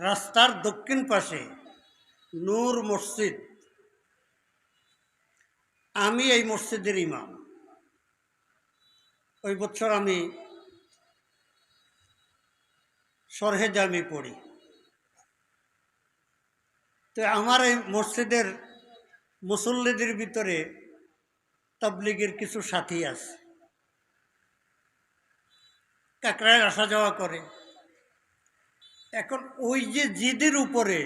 রাস্তার দক্ষিণ পাশে নূর মসজিদ। আমি এই মসজিদের ইমাম। ওই বছর আমি সরহে জামি পড়ি। তো আমার এই মসজিদের মুসল্লিদের ভিতরে তাবলিগের কিছু সাথী আছে। কাকড়ায় আসা যাওয়া করে। এখন ওই যে জিদের উপরে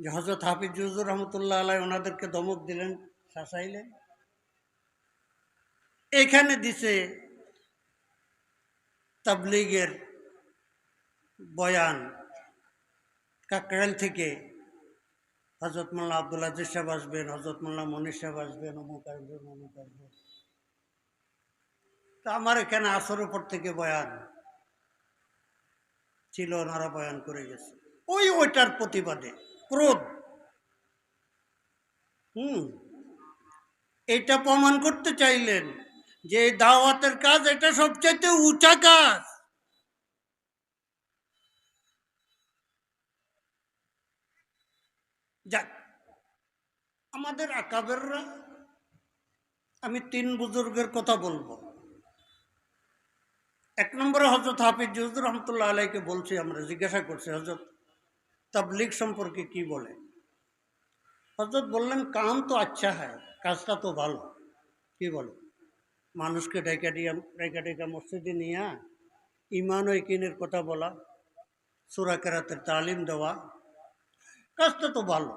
যে হজরত হাফিজুজুর রহমতুল্লাহ আলাই ওনাদেরকে দমক দিলেন, শাসাইলেন। এখানে দিছে তাবলিগের বয়ান কাকরাইল থেকে হজরত মোল্লা আবদুল্লাহ আজিজ সাহেব আসবেন হজরত মোল্লা মনির সাহেব আসবেন, অমুক আসবেন অমুক আসবেন। তা আমার এখানে আসর উপর থেকে বয়ান। ছিল ওনারা বয়ান করে গেছে। ওই ওইটার প্রতিবাদে, ক্রোধ। হুম। এটা প্রমাণ করতে চাইলেন যে দাওয়াতের কাজ এটা সবচাইতে উঁচা কাজ। যাক, আমাদের আকাবেররা, আমি তিন বুজুর্গের কথা বলব। এক নম্বরে হজরত হাফিজ জুজুর রহমতুল্লাহ আলাইকে বলছি, আমরা জিজ্ঞাসা করছি হজরত তাবলিগ সম্পর্কে কি বলে? হজরত বললেন কাম তো আচ্ছা হয়, কাজটা তো ভালো। কি বলে? মানুষকে ডেকা দিয়া, ডেকা ডেকা মসজিদে নিয়ে ইমান ও ইকিনের কথা বলা, সুরা কেরাতের তালিম দেওয়া, কাজটা তো ভালো।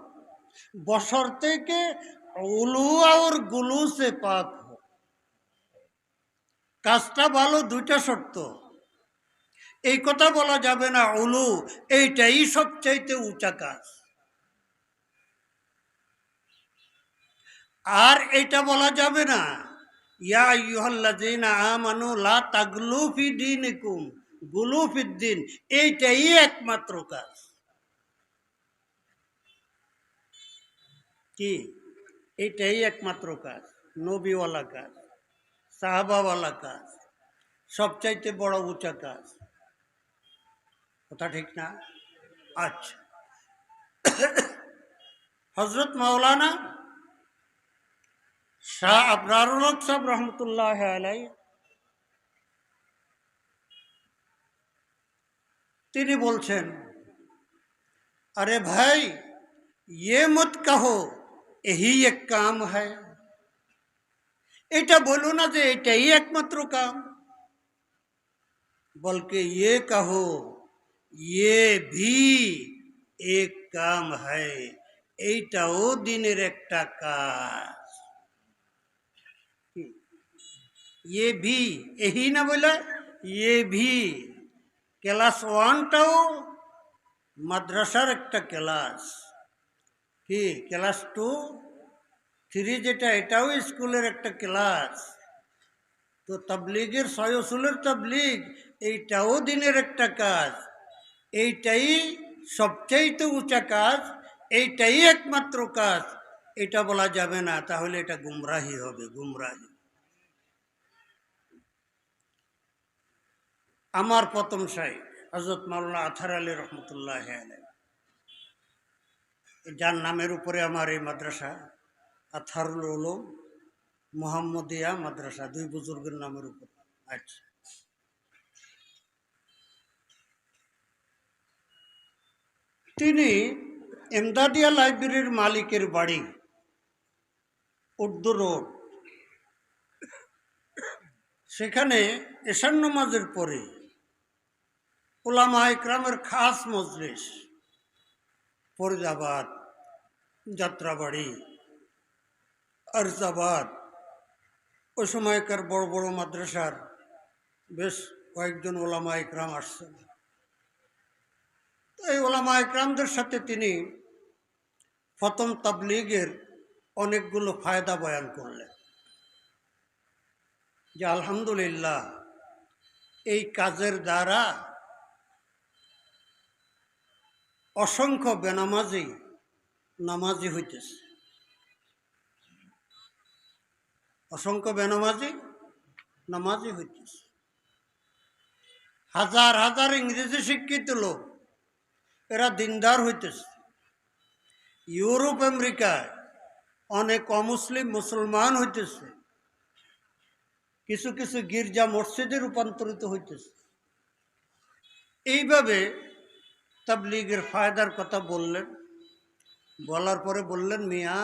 বছর থেকে উলু আর গুলু সে হো কাজটা ভালো, দুইটা শর্ত। এই কথা বলা যাবে না, উলু, এইটাই সবচাইতে উঁচা কাজ। আর এটা বলা যাবে না, ইয়া ইউহাল্লাযিনা আমানু লা তাগলু ফি দীনিকুম, গুলু দিন, এইটাই একমাত্র কাজ। কি? এইটাই একমাত্র কাজ, নবীওয়ালা কাজ। সাহাবাওয়ালা কাজ সবচাইতে বড় উঁচা কাজ কথা ঠিক না আচ্ছা হজরত মাওলানা শাহ আবরারুল হক সাহেব রহমতুল্লাহ আলাই তিনি বলছেন আরে ভাই ये मत कहो यही एक काम है এটা বলো না যে এটাই একমাত্র কাম বলকে ये कहो ये भी एक काम है এইটাও দিনের একটা কাজ ये भी यही না বলে ये भी ক্লাস ওয়ানটাও মাদ্রাসার একটা ক্লাস কি ক্লাস টু থ্রি যেটা, এটাও স্কুলের একটা ক্লাস। তো তাবলিগের সয়সুলের তাবলিগ, এইটাও দিনের একটা কাজ। এইটাই সবচাইতে উঁচা কাজ, এইটাই একমাত্র কাজ। এটা বলা যাবে না, তাহলে এটা গুমরাহি হবে, গুমরাহি। আমার প্রথম শাহী হজরত মাওলানা আথার আলী রহমতুল্লাহ যার নামের উপরে আমার এই মাদ্রাসা। আথারুল উলুম মোহাম্মদিয়া মাদ্রাসা, দুই বুজুর্গের নামের উপর। আচ্ছা। তিনি এমদাদিয়া লাইব্রেরির মালিকের বাড়ি, উর্দু রোড। সেখানে এশান নামাজের পরে ওলামা ইকরামের খাস মজলিস, ফরিদাবাদ, যাত্রাবাড়ি আরজাবাদ। ওই সময়কার বড় বড় মাদ্রাসার বেশ কয়েকজন ওলামা ইকরাম আসছেন। তো এই ওলামা ইকরামদের সাথে তিনি প্রথম তাবলিগের অনেকগুলো ফায়দা বয়ান করলেন। যে আলহামদুলিল্লাহ, এই কাজের দ্বারা অসংখ্য বেনামাজি নামাজি হইতেছে। অসংখ্য বেনামাজি, নামাজি হইতেছে। হাজার হাজার ইংরেজি শিক্ষিত লোক, এরা দিনদার হইতেছে। ইউরোপ, আমেরিকায় অনেক অমুসলিম মুসলমান হইতেছে। কিছু কিছু গির্জা মসজিদে রূপান্তরিত হইতেছে। এইভাবে তাবলিগের ফায়দার কথা বললেন। বলার পরে বললেন, মিয়া